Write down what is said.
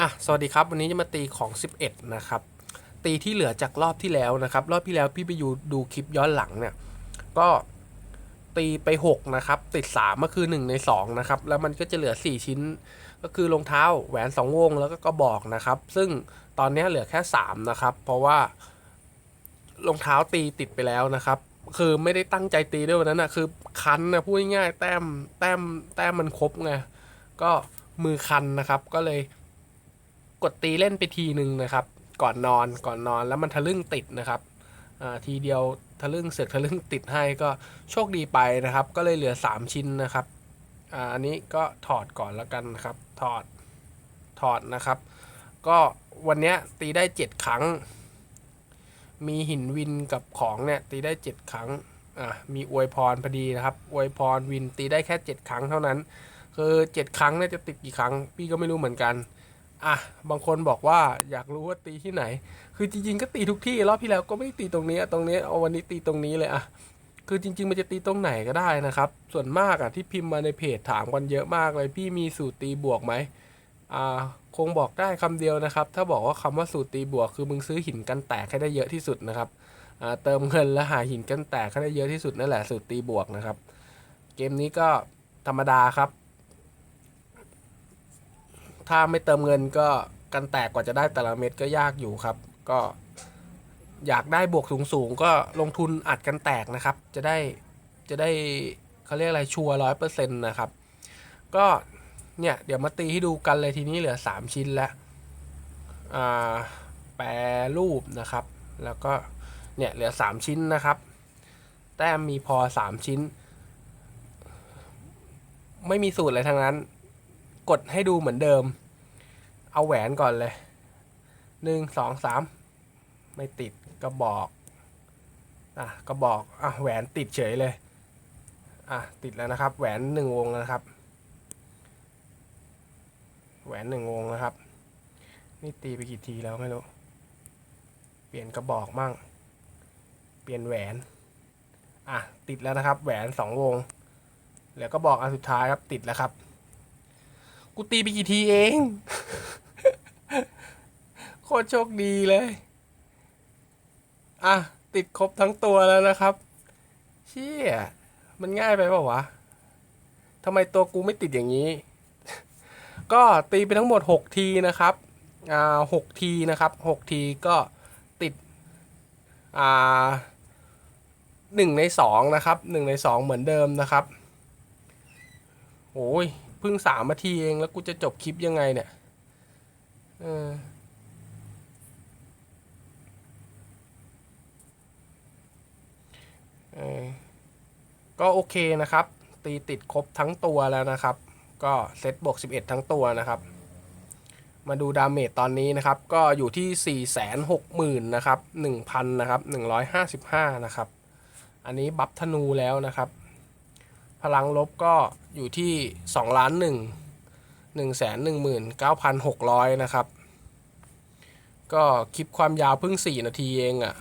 อะสวัสดีครับ วันนี้จะมาตีของ 11 นะครับ ตีที่เหลือจากรอบที่แล้วนะครับ รอบที่แล้วพี่ไปอยู่ดูคลิปย้อนหลังเนี่ย ก็ตีไป 6 นะครับ ติด 3 ก็คือ 1 ใน 2 นะครับ แล้วมันก็จะเหลือ 4 ชิ้น ก็คือรองเท้าแหวน 2 วงแล้วก็กระบอกนะครับ ซึ่งตอนนี้เหลือแค่ 3 นะครับ เพราะว่ารองเท้าตีติดไปแล้วนะครับ คือไม่ได้ตั้งใจตีด้วยวันนั้นนะคือคันนะพูดง่ายๆแต้มแต้มแต้มมันครบไงก็มือคันนะครับก็เลย กดตีเล่นไปทีหนึ่งนะครับ ก่อนนอนก่อนนอนแล้วมันทะลึ่งติดนะครับอ่าทีเดียวทะลึ่งเสือกทะลึ่งติดให้ก็โชคดีไปนะครับ ก็เลยเหลือ 3 ชิ้นนะครับอ่าอันนี้ก็ถอดก่อนแล้วกันนะครับถอดถอดนะครับ ก็วันนี้ตีได้ 7 ครั้ง มีหินวินกับของเนี่ยตีได้ 7 ครั้งอ่ามีอวยพรพอดีนะครับอวยพรวินตีได้แค่ 7 ครั้งเท่านั้น คือ 7 ครั้งเนี่ยจะติดกี่ครั้ง พี่ก็ไม่รู้เหมือนกัน อะบางคนบอกว่าอยากรู้ว่าตีที่ไหน คือจริงๆก็ตีทุกที่รอบที่แล้วก็ไม่ได้ตีตรงนี้ตรงนี้เอาวันนี้ตีตรงนี้เลยอะคือจริง ๆ มันจะตีตรงไหนก็ได้นะครับ ส่วนมากอะที่พิมพ์มาในเพจถามกันเยอะมากเลย พี่มีสูตรตีบวกไหมอ่าคงบอกได้คำเดียวนะครับ ถ้าบอกว่าคำว่าสูตรตีบวก คือมึงซื้อหินกันแตกให้ได้เยอะที่สุดนะครับอ่าเติมเงินแล้วหาหินกันแตกให้ได้เยอะที่สุดนั่นแหละสูตรตีบวกนะครับ เกมนี้ก็ธรรมดาครับ ถ้าไม่เติมเงินก็กันแตกกว่าจะได้แต่ละเม็ดก็ยากอยู่ครับ ก็อยากได้บวกสูงๆ ก็ลงทุนอัดกันแตกนะครับ จะได้จะได้เขาเรียกอะไรชัวร้อยเปอร์เซ็นต์นะครับ ก็เนี่ยเดี๋ยวมาตีให้ดูกันเลยทีนี้เหลือ 3 ชิ้นแล้วแปรรูปนะครับ แล้วก็เนี่ยเหลือ 3 ชิ้นนะครับ แต้มมีพอ 3 ชิ้น ไม่มีสูตรอะไรทั้งนั้น กดให้ดูเหมือนเดิม เอาแหวนก่อนเลยหนึ่งสองสามไม่ติดก็บอกอะก็บอกอะแหวนติดเฉยเลยอะติดแล้วนะครับ แหวนหนึ่งวงนะครับ แหวนหนึ่งวงนะครับ นี่ตีไปกี่ทีแล้วไม่รู้เปลี่ยนกระบอกมั่ง เปลี่ยนแหวนอะติดแล้วนะครับ แหวนสองวง แล้วก็บอกอันสุดท้ายครับติดแล้วครับ กูตีไปกี่ทีเอง โคตรโชคดีเลย อะ ติดครบทั้งตัวแล้วนะครับ เชี่ย มันง่ายไปเปล่าวะทำไมตัวกูไม่ติดอย่างนี้ ก็ตีไปทั้งหมด 6 ทีนะครับ อ่าหกทีนะครับ 6 ทีก็ติด อ่าหนึ่งในสองนะครับหนึ่งในสองเหมือนเดิมนะครับโอ้ย เพิ่งสามนาทีเองแล้วกูจะจบคลิปยังไงเนี่ยเออก็โอเคนะครับ ตีติดครบทั้งตัวแล้วนะครับ ก็เซตบวก 11 ทั้งตัวนะครับ มาดูดาเมจตอนนี้นะครับ ก็อยู่ที่ 460,000นะครับ1,000นะครับ155นะครับ อันนี้บัฟธนูแล้วนะครับ พลังลบก็อยู่ที่2ล้านหนึ่งหนึ่งแสนหนึ่งหมื่นเก้าพันหกร้อยนะครับ ก็คลิปความยาวเพิ่ง 4 นาทีเองอะ่ะ